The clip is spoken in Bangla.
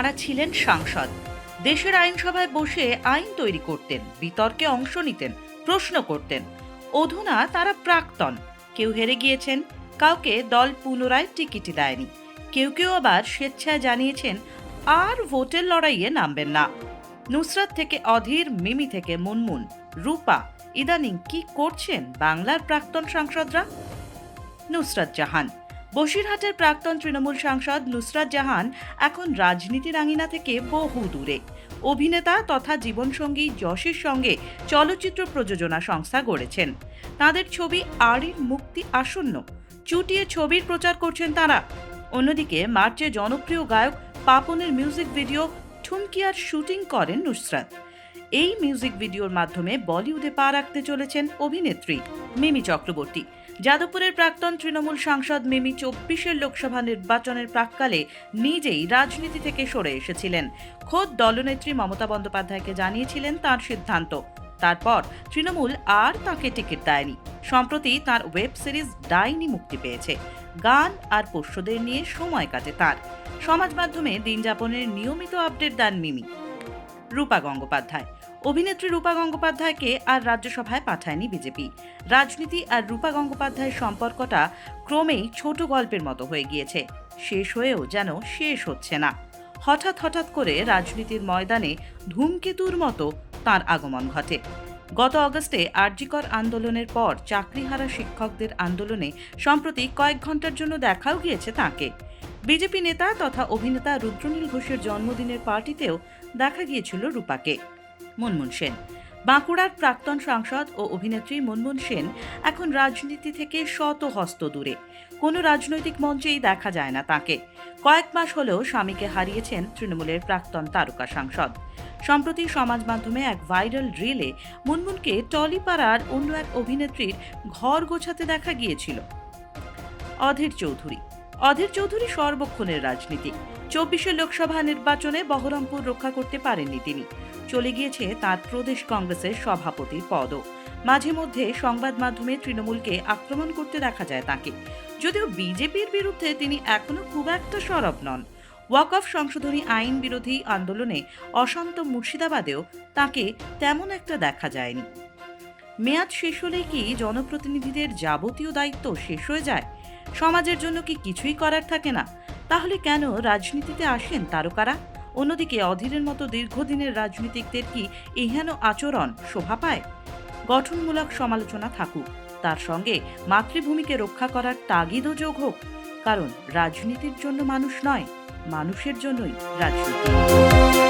তাঁরা ছিলেন সাংসদ। দেশের আইনসভায় বসে আইন তৈরি করতেন, বিতর্কে অংশ নিতেন, প্রশ্ন করতেন। অধুনা তারা প্রাক্তন। কেউ হেরে গিয়েছেন, কাউকে দল পুনরায় টিকিটই দেয়নি। কেউ কেউ আবার স্বেচ্ছায় জানিয়েছেন, আর ভোটের লড়াইয়ে নামবেন না। নুসরাত থেকে অধীর, মিমি থেকে মুনমুন। রূপা, ইদানিং কি করছেন বাংলার প্রাক্তন সাংসদরা? নুসরাত জাহান। বসিরহাটের প্রাক্তন তৃণমূল সাংসদ নুসরাত জাহান এখন রাজনীতির আঙিনা থেকে বহু দূরে। অভিনেতা তথা জীবনসঙ্গী যশের সঙ্গে চলচ্চিত্র প্রযোজনা সংস্থা গড়েছেন। তাদের ছবি আড়ির মুক্তি আসন্ন। চুটিয়ে ছবির প্রচার করছেন তারা। অন্যদিকে মার্চে জনপ্রিয় গায়ক পাপনের মিউজিক ভিডিও ঠুমকিয়ার শুটিং করেন নুসরাত। এই মিউজিক ভিডিওর মাধ্যমে বলিউডে পা রাখতে চলেছেন অভিনেত্রী মিমি চক্রবর্তী। যাদবপুরের প্রাক্তন তৃণমূল সাংসদ মিমি চব্বিশের লোকসভা নির্বাচনের প্রাককালে নিজেই রাজনীতি থেকে সরে এসেছিলেন। খোদ দলনেত্রী মমতা বন্দ্যোপাধ্যায়কে জানিয়েছিলেন তার সিদ্ধান্ত। তারপর তৃণমূল আর তাকে টিকিট দেয়নি। সম্প্রতি তার ওয়েব সিরিজ ডাইনি মুক্তি পেয়েছে। গান আর পোষ্যদের নিয়ে সময় কাটে তার। সমাজ মাধ্যমে দিন যাপনের নিয়মিত আপডেট দেন মিমি। রূপা গঙ্গোপাধ্যায়। অভিনেত্রী রূপা গঙ্গোপাধ্যায়কে আর রাজ্যসভায় পাঠায়নি বিজেপি। রাজনীতি আর রূপা গঙ্গোপাধ্যায়ের সম্পর্কটা ক্রমেই ছোট গল্পের মতো হয়ে গিয়েছে। শেষ হয়েও যেন শেষ হচ্ছে না। হঠাৎ হঠাৎ করে রাজনীতির ময়দানে ধূমকেতুর মতো তার আগমন ঘটে। গত অগস্টে আরজিকর আন্দোলনের পর চাকরিহারা শিক্ষকদের আন্দোলনে সম্প্রতি কয়েক ঘণ্টার জন্য দেখাও গিয়েছে তাকে। বিজেপি নেতা তথা অভিনেতা রুদ্রনীল ঘোষের জন্মদিনের পার্টিতেও দেখা গিয়েছিল রূপাকে। মুনমুন সেন। বাঁকুড়ার প্রাক্তন সাংসদ ও অভিনেত্রী মুনমুন সেন এখন রাজনীতি থেকে শত হস্ত দূরে। কোনো রাজনৈতিক মঞ্চেই দেখা যায় না তাকে। কয়েক মাস হলেও স্বামীকে হারিয়েছেন তৃণমূলের প্রাক্তন তারকা সাংসদ। সম্প্রতি সমাজ মাধ্যমে এক ভাইরাল রিলে মুনমুনকে টলিপাড়ার অন্য এক অভিনেত্রীর ঘর গোছাতে দেখা গিয়েছিল। অধীর চৌধুরী। অধীর চৌধুরী সর্বক্ষণের রাজনীতি চব্বিশে লোকসভা নির্বাচনে বহরমপুর রক্ষা করতে পারেননি তিনি। চলে গিয়েছে তার প্রদেশ কংগ্রেসের সভাপতির পদও। মাঝে মধ্যে সংবাদ মাধ্যমে তৃণমূলকে আক্রমণ করতে দেখা যায় তাকে। যদিও বিজেপির বিরুদ্ধে তিনি এখনও খুব একটা সরব নন। ওয়াক অফ সংশোধনী আইন বিরোধী আন্দোলনে অশান্ত মুর্শিদাবাদেও তাকে তেমন একটা দেখা যায়নি। মেয়াদ শেষ হলেই কি জনপ্রতিনিধিদের যাবতীয় দায়িত্ব শেষ হয়ে যায়? সমাজের জন্য কি কিছুই করার থাকে না? তাহলে কেন রাজনীতিতে আসেন তারকারা? অন্যদিকে অধীরের মতো দীর্ঘদিনের রাজনীতিকদের কি এহেন আচরণ শোভা পায়। গঠনমূলক সমালোচনা থাকুক, তার সঙ্গে মাতৃভূমিকে রক্ষা করার তাগিদও যোগ হোক, কারণ রাজনীতির জন্য মানুষ নয়, মানুষের জন্যই রাজনীতি।